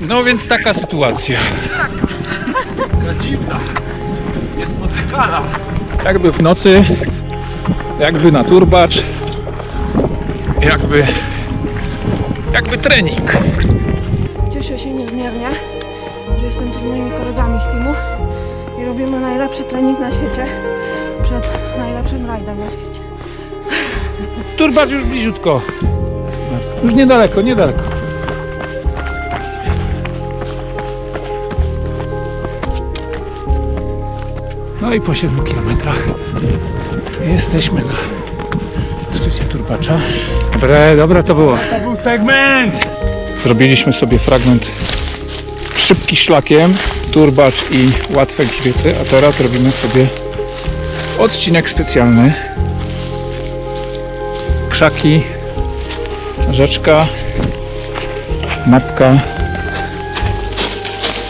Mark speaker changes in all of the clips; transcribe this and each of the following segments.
Speaker 1: No więc taka sytuacja.
Speaker 2: Taka dziwna. Niespotykana.
Speaker 1: Jakby w nocy, jakby na turbacz, jakby, jakby trening.
Speaker 3: Cieszę się niezmiernie, że jestem tu z moimi kolegami z teamu i robimy najlepszy trening na świecie przed najlepszym rajdem na świecie.
Speaker 1: Turbacz już bliziutko. Już niedaleko, niedaleko. No i po 7 kilometrach jesteśmy na szczycie turbacza. Dobre, dobre to było.
Speaker 2: To był segment!
Speaker 1: Zrobiliśmy sobie fragment szybki szlakiem, turbacz i łatwe grzbiety, a teraz robimy sobie odcinek specjalny. Krzaki, rzeczka, mapka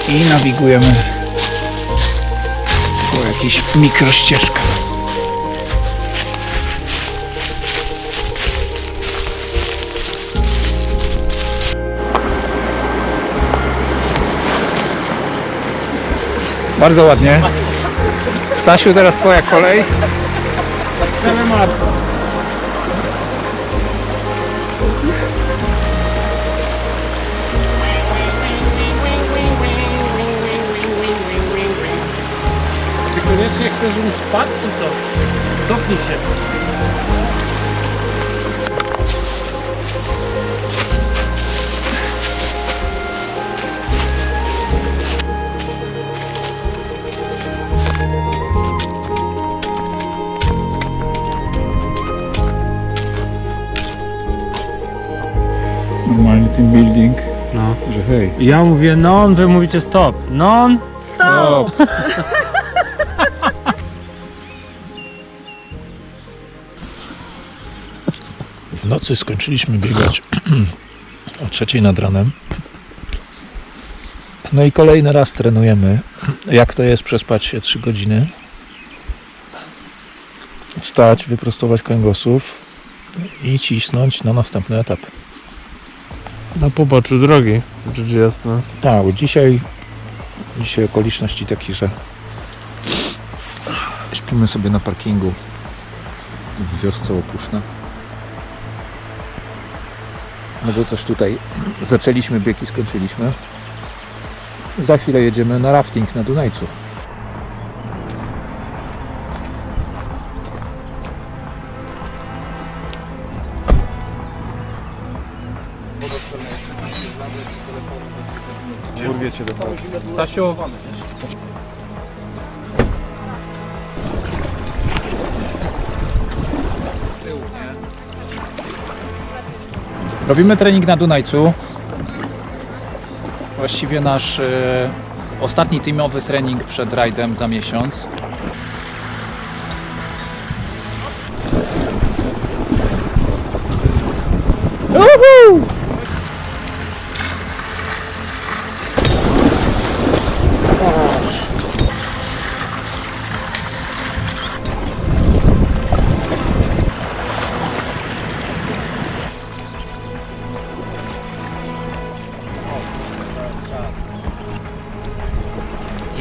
Speaker 1: i nawigujemy po jakichś mikrościeżkach. Bardzo ładnie. Stasiu, teraz twoja kolej.
Speaker 2: Koniecznie chcesz, żebym wpadł, czy co? Cofnij się.
Speaker 1: Normalnie tym building,
Speaker 2: No.
Speaker 1: że hej.
Speaker 2: Ja mówię non, wy mówicie stop. Non,
Speaker 1: Stop!
Speaker 4: W nocy skończyliśmy biegać o trzeciej nad ranem. No i kolejny raz trenujemy, jak to jest przespać się 3 godziny. Wstać, wyprostować kręgosłów i cisnąć na następny etap.
Speaker 2: Na poboczu drogi, rzecz jasna.
Speaker 4: Tak, dzisiaj, dzisiaj okoliczności takie, że śpimy sobie na parkingu w wiosce Opuszna. No bo też tutaj zaczęliśmy bieg i skończyliśmy. Za chwilę jedziemy na rafting na Dunajcu.
Speaker 1: Stasiu, Robimy trening na Dunajcu. Właściwie nasz e, ostatni teamowy trening przed rajdem za miesiąc.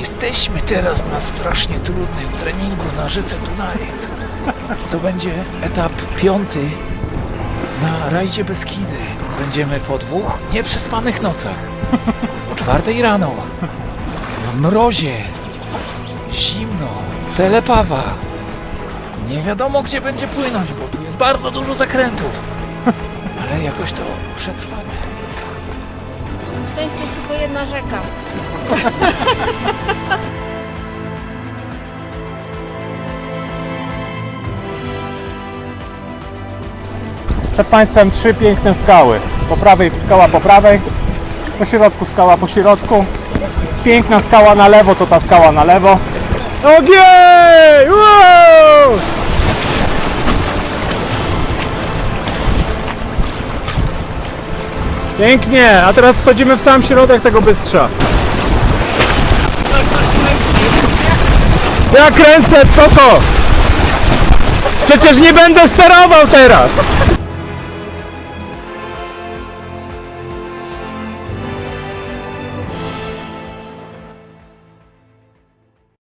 Speaker 4: Jesteśmy teraz na strasznie trudnym treningu na rzece Dunajec. To będzie etap piąty na rajdzie Beskidy. Będziemy po dwóch nieprzespanych nocach. O czwartej rano. W mrozie. Zimno. Telepawa. Nie wiadomo gdzie będzie płynąć, bo tu jest bardzo dużo zakrętów. Ale jakoś to przetrwamy.
Speaker 3: Szczęście jest tylko jedna rzeka.
Speaker 5: Przed Państwem trzy piękne skały. Po prawej skała po prawej, po środku skała po środku. Piękna skała na lewo to ta skała na lewo. Ogień! Wow! Pięknie, a teraz wchodzimy w sam środek tego bystrza. Ja kręcę, spoko! Przecież nie będę sterował teraz!